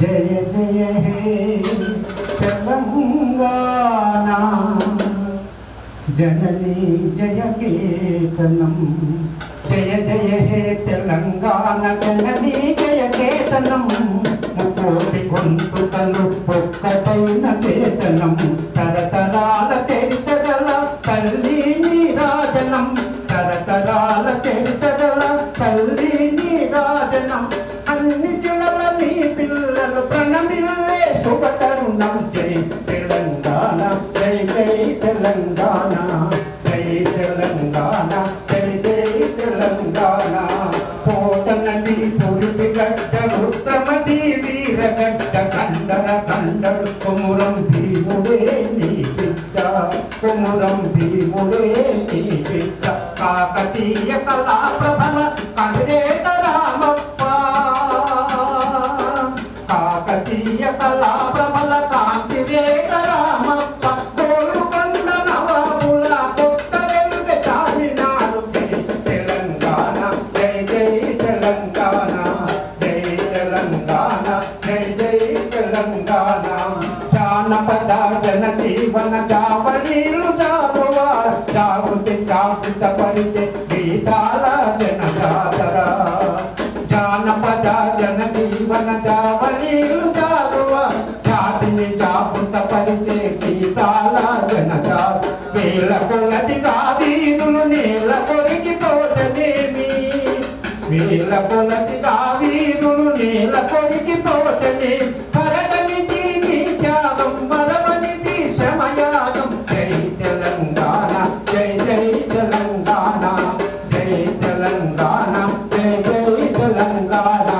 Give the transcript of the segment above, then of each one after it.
జయ జయ హే తెలంగాణ. జననీ జయ కేతనం. జయ జయ హే తెలంగాణ జననీ జయ కేతనం. ముకోటి గొంతుకలు ఒక్కటైన చేతనం తరతరాల శుభతరుణం జై తెలంగాణ జై జై తెలంగాణ జై తెలంగాణ. జై జై తెలంగాణ కోటనది పురిపి గడ్డ ఉత్తమది వీరగడ్డ కండర కండడు కుమురం భీముడే నీ బిడ్డ భీముడే నీ బిడ్డ కాకతీయ కళా ప్రభల కవిరేత తెలంగాణ జై జై తెలంగాణ జానపద జన జీవన జావళీలు జారువా జాగృతి జాగృత పరిచే గీతాల జన జాతర జానపద జన జీవన జావళీలు జారువా జాతిని జాగృత పరిచే గీతాల జన జాతర వేల కొలది కాదీనులు నీళ్ళ కొరికి తోటనేమి వేల కొలది కావీ నీళ్ళ కొరికి తోటనే కరగనిది నీ త్యాగం మరవనిది శ్రమయాగం జై తెలంగాణ జై జై తెలంగాణ. జై తెలంగాణ జై జై తెలంగాణ.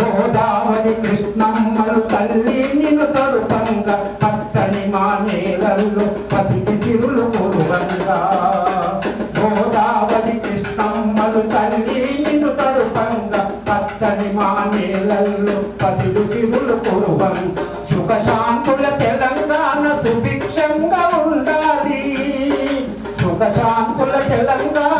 గోదావరి కృష్ణమ్మలు తల్లి నిన్ను తరుపంగా. పచ్చని మా నేలల్లో పసిటి చిరులు కళ్ళు పసిడు శివులు కురువం సుఖశాంతుల తెలంగాణ సుభిక్షంగా ఉండాలి. సుఖశాంతుల తెలంగాణ